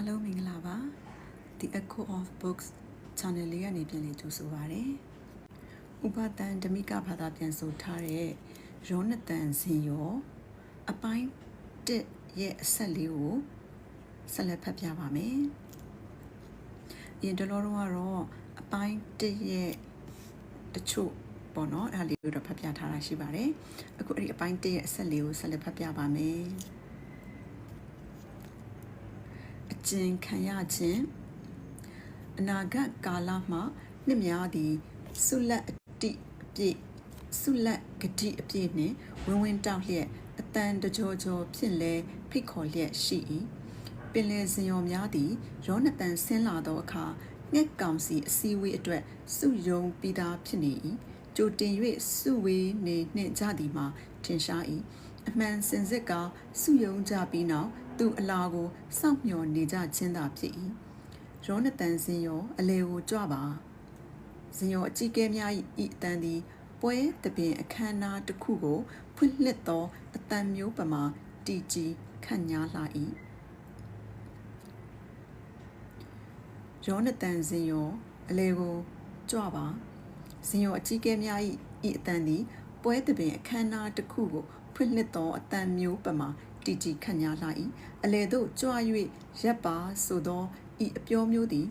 အားလုံးမင်္ဂလာပါ The Echo of Books channel လေးကနေပြန်လည်ကြိုဆိုပါရစေ။ဥပဒန်ဓမိကဘာသာပြန်ဆိုထားတဲ့ရောနသန်စင်ရောအပိုင်းတစ်ရဲ့အဆက်လေးကိုဆက်လက်ဖတ်ပြပါမယ်။အရင်တလောတော့ကတော့အပိုင်းတစ်ရဲ့တချို့ပေါ့နော်အဲ့ဒါလေးကိုတော့ဖတ်ပြထားတာရှိပါတယ်။အခုအဲ့ဒီအပိုင်းတစ်ရဲ့အဆက်လေးကိုဆက်လက်ဖတ်ပြပါမယ်။အ ကျဉ်ခံရခြင်းအနာဂတ်ကာလမှနှစ်များသည်ဆုလက်အတိအပြည့်ဆုလက်ကတိအပြည့်နှင့်ဝင်းဝင်းတောက်လျက်အတန်တကြောကြောဖြစ်လဲဖိတ်ခေါ်လျက်ရှိ၏ပင်လယ်စင်ရောများသည်ရောနတန်ဆင်းလာသောအခါငှက်ကောင်စီအစည်းအဝေးအတွက်စုယုံပြီးသားဖြစ်နေ၏ကြိုတင်၍စုဝေးနေနှင့်ကြသည်မှာထင်ရှား၏အမှန်စင်စစ်ကစုယုံကြပြီးနောက် သူအလာကိုစောင့်မျှော်နေကြခြင်းသာဖြစ်၏ရောနတန်စင်ရောအလေကိုကြွပါဇင်ရောအကြီးကဲများ၏ဤအတန်သည်ပွဲတပင်အခမ်းအနားတစ်ခုကိုဖွင့်လှစ်သောအတန်မျိုးပမာတီကြီးခန့်ညားလာ၏ရောနတန်ဇင်ရောအလေကိုကြွပါဇင်ရောအကြီးကဲများ၏ဤအတန်သည်ပွဲတပင်အခမ်းအနားတစ်ခုကိုဖွင့်လှစ်သောအတန်မျိုးပမာ တီကြီးခန့်ညားလာ၏အလေတို့ကြွ၍ရက်ပါဆိုသောဤအပြောမျိုးသည်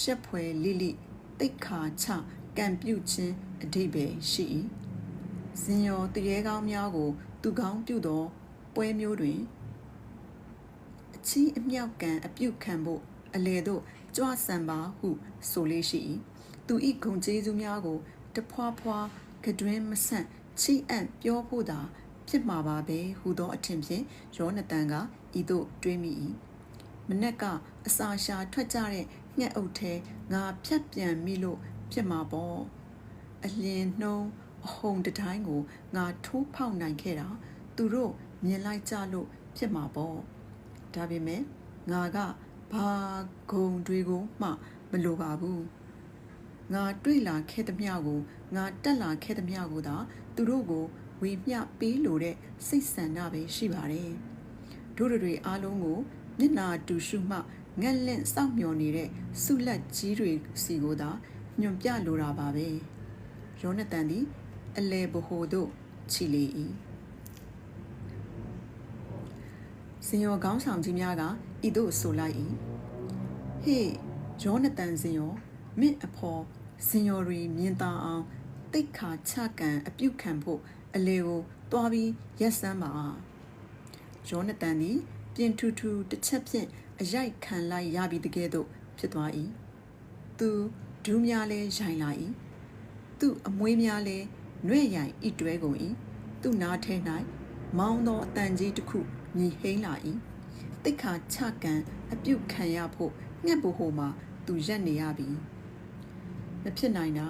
ရှက်ဖွယ်လိလိတိတ်ခါချကံပြုတ်ခြင်းအဓိပ္ပာယ်ရှိ၏ဇင်ရောတရေကောင်းများကို သူကောင်းပြုသော ပွဲမျိုးတွင်အချီးအမြောက်ကံအပြုတ်ခံဖို့အလေတို့ကြွဆံပါဟုဆိုလေးရှိ၏သူဤဂုံကျေးဇူးများကိုတဖွာဖွာကတွင်မဆန့်ချိအံ့ပြောဖို့သာ ဖြစ်မှာပါပဲဟူသောအထင်ဖြင့်ရောနတန်ကဤသို့တွေးမိ၏မနက်ကအစာရှာထွက်ကြတဲ့ငှက်အုပ်ထဲငါဖြတ်ပြန်မိလို့ဖြစ်မှာပေါ့အလင်းနှုံးအဟုန်တတိုင်းကိုငါထိုးဖောက်နိုင်ခဲ့တာသူတို့မြင်လိုက်ကြလို့ဖြစ်မှာပေါ့ဒါပေမဲ့ငါကဘာဂုံတွေကိုမှမလိုပါဘူးငါတွေ့လာခဲ့သမျှကိုငါတက်လာခဲ့သမျှကိုသာသူတို့ကို ဝေမျှပေးလို့တဲ့စိတ်ဆန္ဒပဲရှိပါတယ်တို့တွေအားလုံးကိုမျက်နာတူရှုမှငက်လင့်စောင့်မျှော်နေတဲ့ဆုလက်ကြီးတွေစီကိုသာညွန်ပြလိုတာပါပဲယောနသန်သည်အလေဘဟိုတို့ချီလေ၏စင်ရောကောင်းဆောင်ကြီးများကဤသို့ဆိုလိုက်၏ဟေးယောနသန်စင်ရောမင့်အဖော်စင်ရောရီမြင်သာအောင်တိတ်ခါချကန်အပြုတ်ခံဖို့ အလေကိုတွားပြီးရက်စမ်းပါယောနသန်သည် ပြင်ထူထူတစ်ချက်ဖြင့်အရိုက်ခံလိုက်ရပြီးတကယ်တော့ဖြစ်သွား၏သူဒူးများလဲရိုင်လာ၏သူ့အမွေးများလဲနှွဲ့ရိုင်ဤတွဲကုန်၏သူ့နားထဲ၌မောင်းသောအတန်ကြီးတစ်ခုမြည်ဟိန်းလာ၏တိတ်ခါချကန်အပြုတ်ခံရဖို့ငှက်ဘူဟိုမှာသူရက်နေရပြီမဖြစ်နိုင်တာ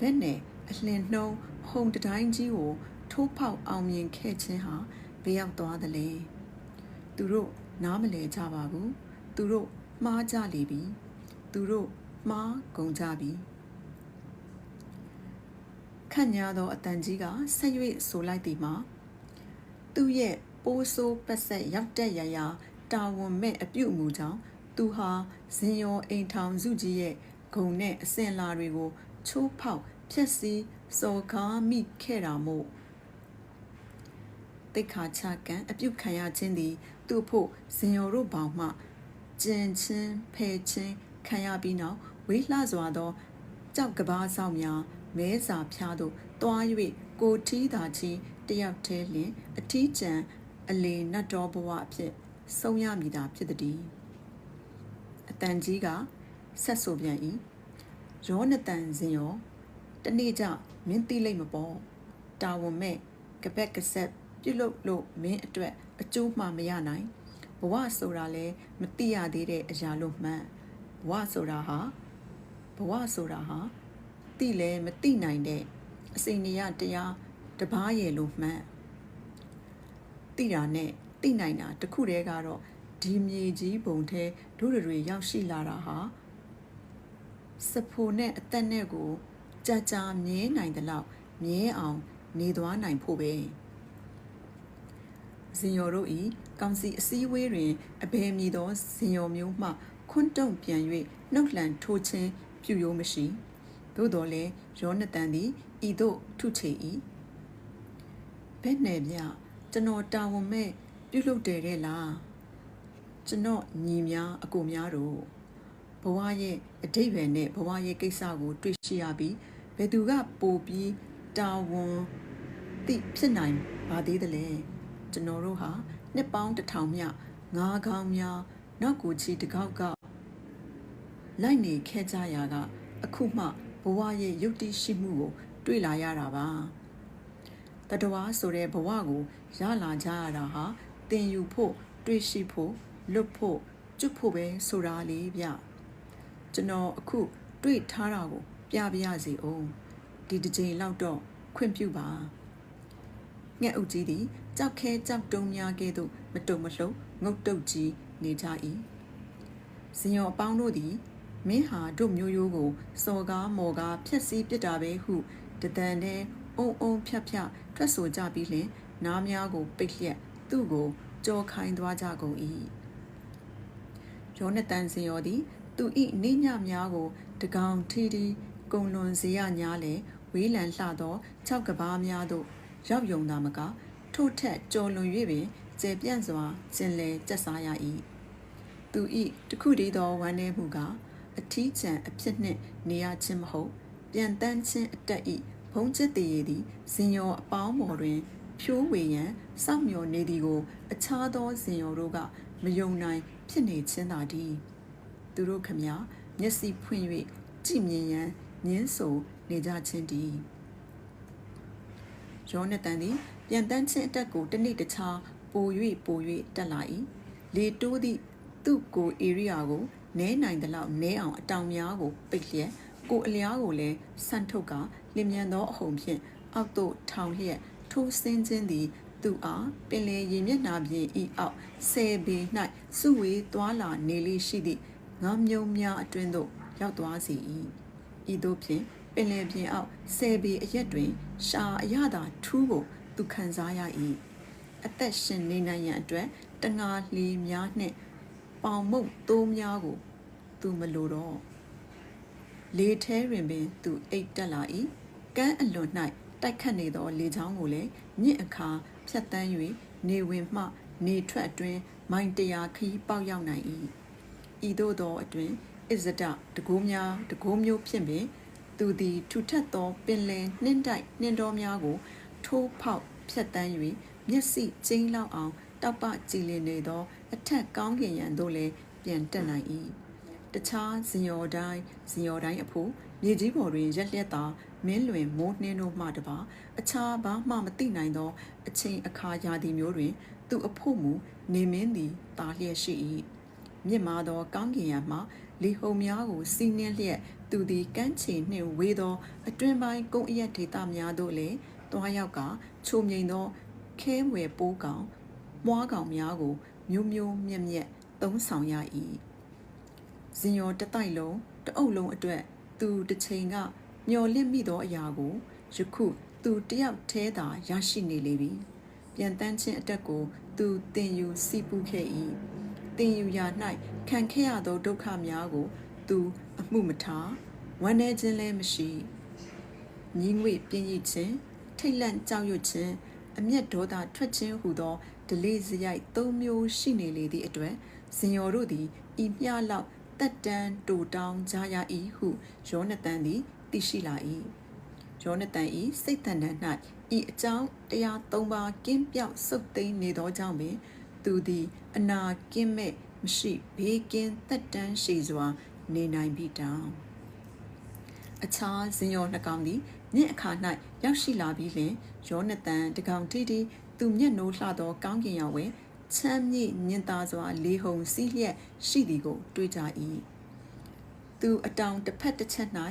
ဘက်နဲ့ အလင်းနှုံးဟုံတတိုင်းကြီးကို ထိုးဖောက်အောင်မြင်ခဲ့ခြင်းဟာဘယ်ရောက်သွားသလဲသူတို့နားမလဲကြပါဘူးသူတို့မှားကြလေပြီသူတို့မှားကုန်ကြပြီခန့်ညာသောအတန်ကြီးကဆက်၍ဆိုလိုက်သည်မှာသူ့ရဲ့ပိုးဆိုးပတ်ဆက်ရောက်တဲ့ရရာတာဝန်မဲ့အပြုတ်မှုကြောင့်သူဟာဇင်ယောအိမ်ထောင်စုကြီးရဲ့ဂုံနဲ့အစင်လာတွေကိုချိုးဖောက် ဖျက်ဆီးစော်ကားမိခဲ့တာမို့တိတ်ခါချကန်အပြုတ်ခံရခြင်းသည် သူ့ဖို့ဇင်ယောတို့ဘောင်မှကျင်ချင်းဖဲချင်းခံရပြီးနောက်ဝေးလှစွာသောကြောက်ကဘာဆောင်များမဲစာဖျားသို့တွား၍ကိုထီးသာချင်းတယောက်တည်းလင်အထီးကျန်အလေနတ်တော်ဘဝအဖြစ်ဆုံးရမည်သာဖြစ်သည်အတန်ကြီးကဆက်ဆိုပြန်၏ရောနတန်စင်ရော တနေ့ကျမင်းသိလိမ့်မပေါ်တာဝန်မဲ့ကပက်ကဆက်ပြုတ်လို့လို့မင်းအတွက်အကျိုးမှမရနိုင်ဘဝဆိုတာလဲမသိရသေးတဲ့အရာလို့မှန်ဘဝဆိုတာဟာဘဝဆိုတာဟာသိလဲမသိနိုင်တဲ့အစိနေရတရားတပားရဲ့လို့မှန်သိတာနဲ့သိနိုင်တာတခုတည်းကတော့ဒီမြေကြီးပုံထဲဒုရတွေရောက်ရှိလာတာဟာစဖိုနဲ့အသက်နဲ့ကို ကြာကြာမြဲနိုင်တဲ့လောက်မြဲအောင်နေသွားနိုင်ဖို့ပဲဇင်ယော်တို့ဤအကောင်စီအစည်းအဝေးတွင်အဘယ်မည်သောဇင်ယော်မျိုးမှ ခွန်းတုံပြန်၍နှုတ်လှန်ထိုးခြင်းပြုရိုးမရှိသို့တော်လည်းယောနသန်သည်ဤသို့ထုချေ၏ဘယ်နဲ့ဗျကျွန်တော်တာဝန်မဲ့ပြုလုပ်တယ်တဲ့လားကျွန်တော်ညီများအကိုများတို့ဘဝရဲ့အတိတ်ပဲနဲ့ဘဝရဲ့ကိစ္စကို တွေ့ရှိရပြီးဘ ယ်သူကပိုပြီးတာဝန်သိဖြစ်နိုင်ပါသေးတယ်လဲကျွန်တော်တို့ဟာနှစ်ပေါင်းတစ်ထောင်မြငါးကောင်းများနောက်ကိုချီတကောက်ကလိုက်နေခဲ့ကြရာက အခုမှဘဝရဲ့ယုတ်တိရှိမှုကို တွေ့လာရတာပါတတဝါဆိုတဲ့ဘဝကိုရလာကြရတာဟာတင်ယူဖို့တွေ့ရှိဖို့လွတ်ဖို့ကျွတ်ဖို့ပဲဆိုတာလေးဗျကျွန်တော်အခု တွေ့ထားတာကို ပြပြရစီအောင်ဒီတစ်ချိန်လောက်တော့ခွင့်ပြုပါငှက်ဥကြီးသည်ကြောက်ခဲကြောက်တုံးများကဲ့သို့မတုံမလှုပ်ငုတ်တုတ်ကြီးနေကြ၏ဇင်ရောအပေါင်းတို့သည်မင်းဟာတို့မျိုးရိုးကိုစော်ကားမော်ကားဖျက်ဆီးပစ်တာပဲဟုတဒန်တဲ့အုံအုံဖြတ်ဖြတ်ထွက်ဆိုကြပြီးလျှင်နားများကိုပိတ်လျက်သူ့ကိုကြောခိုင်းသွားကြကုန်၏ယောနသန်ဇင်ရောသည်သူ၏နေညများကို တကောင်ထီထီ ကုံလွန်စေရညာလေဝေးလံလှသော၆ကဘာများသို့ရောက်ယုံသာမက ထို့ထက်ကြော်လွန်၍ပင်ကျေပြန့်စွာကျင်လည်ကျက်စားရ၏သူ၏တခုတည်းသောဝမ်းနည်းမှုကအထီးကျန်အဖြစ်နှင့်နေရခြင်းမဟုတ်ပြန်တန်းခြင်းအတက်၏ဘုံကျစ်တည်ရည်သည်ဇင်ရောအပေါင်းပေါ်တွင် ဖြိုးဝေရန်စောင့်မျှော်နေသည်ကို အခြားသောဇင်ရောတို့ကမယုံနိုင် ဖြစ်နေခြင်းသာတည်းသူတို့ခမမျက်စိဖွင့်၍ကြည်မြင်ရန် ညင်းဆိုနေကြခြင်းတည်းယောနသန်သည်ပြန်တန်းခြင်းအတက်ကိုတနေ့တခြားပို၍ပို၍တက်လာ၏လေတိုးသည့်သူ့ကိုဧရိယာကိုနဲနိုင်သလောက်နဲအောင်အတောင်များကိုပိတ်လျက်ကိုအလျားကိုလည်းဆန့်ထုတ်ကလင်မြန်သောအဟုန်ဖြင့်အောက်သို့ထောင်လျက်ထိုးဆင်းခြင်းသည်သူအားပင်လေရင်မျက်နာပြင်ဤအောက်ဆယ်ပေ၌စုဝေးသွာလာနေလေရှိသည့်ငေါမြုံများအတွင်းသို့ရောက်သွားစေ၏ ဤသို့ဖြင့်ပင်လယ်ပြင်အောက်ဆယ်ပေအရက်တွင် ရှာအရသာထူးကိုသူခံစားရ၏အသက်ရှင်နေနိုင်ရန်အတွက်တငါလီများနှင့်ပေါင်မုတ်သိုးများကို သူမလိုတော့လေထဲတွင်ပင်သူအိတ်တက်လာ၏ကမ်းအလွန်၌တိုက်ခတ်နေသော လေချောင်းကိုလည်းမြင့်အခါဖြတ်တန်း၍နေဝင်မှ နေထွက်အတွင်းမိုင်တရာခီးပေါက်ရောက်နိုင်၏ဤသို့သောအတွင် အစ္စဒတကိုးများတကိုးမျိုးဖြင့်ပင်သူသည်ထူထပ်သောပင်လယ်နှင်းတိုက်နှင်းတော်များကို ထိုးဖောက်ဖြတ်တန်း၍မျက်စိကျင်းလောက်အောင်တောက်ပကြည်လင်နေသော အထက်ကောင်းကင်ရန်သို့လည်းပြန်တက်နိုင်၏တခြားဇင်ယော်တိုင်းဇင်ယော်တိုင်းအဖို့မြေကြီးပေါ်တွင်ရက်လျက်သာမင်းလွင်မိုးနှင်းတို့မှတပါအခြားဘာမှမသိနိုင်သော အချိန်အခါရာသီမျိုးတွင် သူအဖို့မူနေမင်းသည်တာလျက်ရှိ၏မြင့်မာသောကောင်းကင်ယံမှ လီဟုံများကိုစီးနှင်းလျက်သူသည်ကမ်းခြေနှင့်ဝေးသော အတွင်ပိုင်းကုန်းအရက်ဒေသများသို့လည်းတွားရောက်ကချိုမြိန်သောခဲမွယ်ပိုးကောင်မွားကောင်များကို မျိုးမျိုးမြက်မြက်သုံးဆောင်ရ၏ဇင်ရောတတိုက်လုံးတအုပ်လုံးအတွက် သူတစ်ချိန်ကမျော်လင့်မိသောအရာကိုယခုသူတယောက်ထဲသာရရှိနေလေပြီပြန်တန်းခြင်းအတက်ကို သူတင်ယူစီပူခဲ့၏ တင်ယူရာ၌ခံခဲ့ရသောဒုက္ခများကို သူအမှုမထားဝမ်းနည်းခြင်းလည်းမရှိညီငွေပြင်းရခြင်းထိတ်လန့်ကြောက်ရွံ့ခြင်းအမျက်ဒေါသထွက်ခြင်းဟူသောဒလေးစရိုက်သုံးမျိုးရှိနေလေသည့်အတွက်ဇင်ယော်တို့သည်ဤမျှလောက်တက်တန်းတူတောင်းကြရ၏ဟုယောနသန်သည်သိရှိလာ၏ယောနသန်၏စိတ်တန်တန်၌ဤအကြောင်းတရားသုံးပါးကင်းပြောက်စုပ်သိမ်းနေသောကြောင့်ပင် သူသည် အနာကင်းမဲ့မရှိဘေးကင်းသက်တမ်းရှိစွာ နေနိုင်ပြီတောင်အခြားဇင်ယောနှကောင်သည်ညင့်အခါ၌ရောက်ရှိလာပြီးလျှင်ယောနသန်တကောင်တီတီသူမျက်နှိုးလှသောကောင်းကင်ရောင်ဝင်ချမ်းမြေ့ညင်သာစွာ လေဟုန်စီးလျက်ရှိသည်ကို တွေ့ကြ၏သူအတောင်တစ်ဖက်တစ်ချက်၌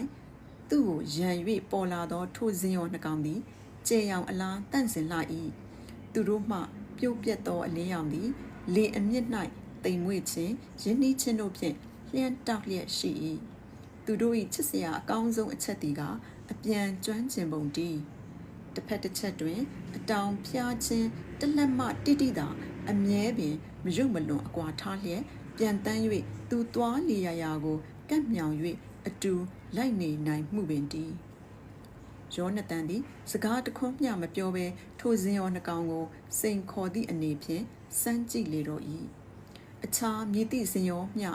သူ့ကိုရန်၍ပေါ်လာသောထိုဇင်ရောနှကောင်သည်ကျေရောင်အလားတန့်စင်လာ၏သူတို့မှ ပြုတ်ပြက်သောအလင်းရောင်သည်လေအမြင့်၌တိမ်မွေ့ခြင်းရင်းနှီးခြင်းတို့ဖြင့်လျှံတောက်လျက်ရှိ၏သူတို့၏ချစ်စရာအကောင်းဆုံးအချက်သည်ကအပြန်ကျွမ်းကျင်ပုံတည်းတစ်ဖက်တစ်ချက်တွင် အတောင်ဖျားခြင်းတလက်မတိတိသာအမြဲပင်မရွတ်မလွန်အကွာထားလျက်ပြန်တန်း၍သူသွားလျာရာကိုကပ်မြောင်၍အတူလိုက်နေနိုင်မှုပင်တည်း ယောနသန်သည်စကားတခွန်းမျှမပြောဘဲထိုဇင်ရောနှကောင်ကို စိန်ခေါ်သည့်အနေဖြင့်စမ်းကြည့်လေတော့၏အခြားမြည်သည့်ဇင်ရောမျှ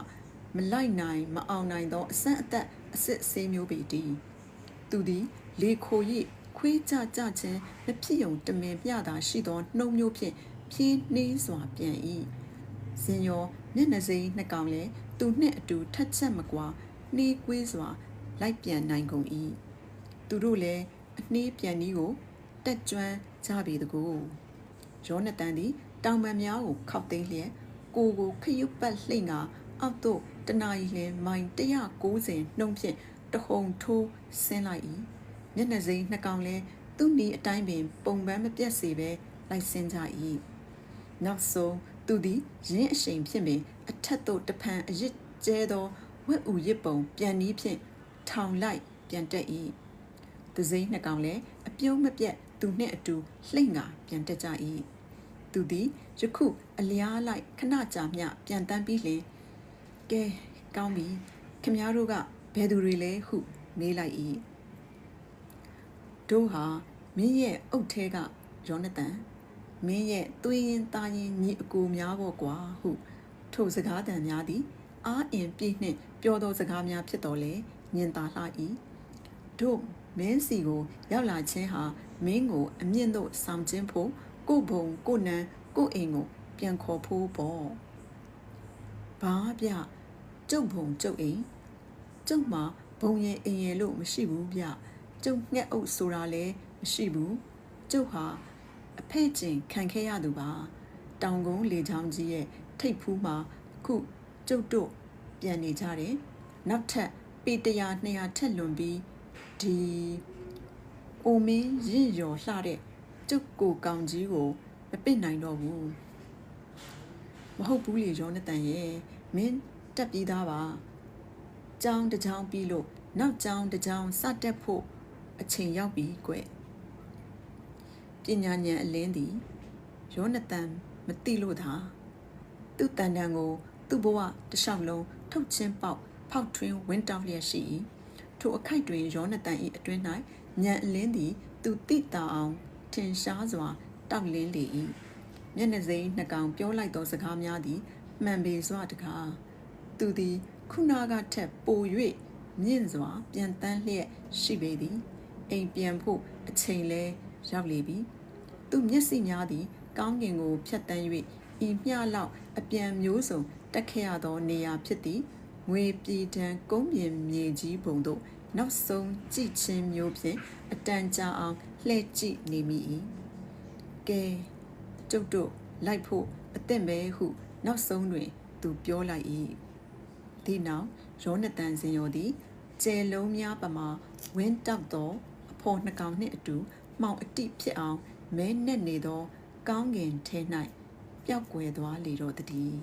မလိုက်နိုင်မအောင်နိုင်သောအဆန့်အသက်အစစ်အဆေးမျိုးပေတည်းသူသည် လေခို၍ခွေးကြကြခြင်းမဖြစ်ယုံတမင်ပြတာရှိသောနှုံမျိုးဖြင့်ဖြင်းနှေးစွာပြန်၏ဇင်ရောမျက်နှာစိမ်းနှစ်ကောင်လည်းသူနှင့်အတူထက်ချက်မကွာနှေးကွေးစွာ လိုက်ပြန်နိုင်ကုန်၏ သူတို့လည်းအနှေးပြန်ဤကိုတက်ကြွမ်းကြပေတကူယောနသန်သည်တောင်ပန်များကိုခောက်သိမ်းလျက်ကိုကိုခရုပတ်လှိမ့်ကအောက်သို့တနာရီလင်မိုင်190နှုံးဖြင့်တဟုန်ထိုးဆင်းလိုက်၏မျက်နှာစိမ်းနှစ်ကောင်လည်းသူ့နီအတိုင်းပင် ပုံပန်းမပြတ်စေဘဲလိုက်ဆင်းကြ၏နောက်ဆုံးသူသည်ရင်းအရှိန်ဖြင့်ပင်အထက်သို့တဖန်အရစ်ကျဲသောဝက်ဥရစ်ပုံပြန်နီးဖြင့်ထောင်လိုက်ပြန်တက်၏ သူစိမ်းနှစ်ကောင်လည်းအပြုံးမပြတ်သူနှင့်အတူလှိမ့်ငါပြန်တက်ကြ၏သူသည်ယခုအလျားလိုက်ခဏကြာမျှပြန်တန်းပြီးလျှင်ကဲကောင်းပြီခမည်းတော်ကဘယ်သူတွေလဲဟုမေးလိုက်၏တို့ဟာမင်းရဲ့အုတ်ထဲကယောနသန်မင်းရဲ့သွေးရင်သားရင်ညီအကိုများပေါ့ကွာဟုထိုစကားတန်များသည်အာအင်ပြည့်နှင့်ပြောသောစကားများဖြစ်တော်လေညင်သာလှ၏တို့ မင်းစီကိုရောက်လာခြင်းဟာမင်းကိုအမြင့်သို့ဆောင်ခြင်းဖို့ကိုဘုံကိုနန်းကိုအိမ်ကိုပြန်ခေါ်ဖို့ပေါ့ဘာဗျကျုပ်ဘုံကျုပ်အိမ်ကျုပ်မှာဘုံရင်အိမ်ရလို့မရှိဘူးဗျကျုပ်ငှက်အုပ်ဆိုတာလည်းမရှိဘူးကျုပ်ဟာအဖဲ့ကျင်ခံခဲ့ရသူပါတောင်ကုန်းလေချောင်းကြီးရဲ့ထိတ်ဖူးမှာခုကျုပ်တို့ပြန်နေကြတယ်နောက်ထပ်ပေတရာ200ထက်လွန်ပြီး ဒီအိုမင်းရင့်ရော်လှတဲ့ကျုပ်ကိုကောင်ကြီးကိုမပစ်နိုင်တော့ဘူးမဟုတ်ဘူးလေရောနတန်ရဲ့မင်းတက်ပြီးသားပါကြောင်းတစ်ကြောင်းပြီးလို့နောက်ကြောင်းတစ်ကြောင်းစတက်ဖို့အချိန်ရောက်ပြီကွပညာဉာဏ်အလင်းသည်ယောနသန်မသိလို့သာသူ့တန်တန်ကို သူ့ဘဝတစ်လျှောက်လုံးထုတ်ချင်းပေါက်ဖောက်ထွင်းဝင်းတောက်လျက်ရှိ၏ ထိုအခိုက်တွင်ယောနသန်၏အတွင်း၌ဉာဏ်အလင်းသည်သူတိတာအောင်ထင်ရှားစွာတောက်လင်းလေ၏မျက်နှာစိမ်းနှကောင်ပြောလိုက်သောစကားများသည်မှန်ပေစွာတကားသူသည်ခုနကထက်ပို၍မြင့်စွာ ပြန်တန်းလျက်ရှိပေသည်အိမ်ပြန်ဖို့အချိန်လဲရောက်လေပြီသူမျက်စိများသည် ကောင်းကင်ကိုဖြတ်တန်း၍ဤမျှလောက်အပြန်မျိုးစုံတက်ခဲ့ရသောနေရာဖြစ်သည်ငွေပြည်တန်းကုန်းပြင်မြေကြီးပုံတို့ နောက်ဆုံးကြည့်ချင်းမျိုးဖြင့်အတန်ကြာအောင်လှည့်ကြည့်နေမိ၏ကဲကျုပ်တို့လိုက်ဖို့အသင့်ပဲဟုနောက်ဆုံးတွင် သူပြောလိုက်၏ဒီနောက်ရောနသန်စင်ရောသည်ကျဲလုံးများပမာဝင်းတောက်သောအဖော်နှကောင်နှင့်အတူမှောင်အတိဖြစ်အောင်မဲနဲ့နေသော ကောင်းကင်ထဲ၌ပျောက်ကွယ်သွားလေတော့တည်း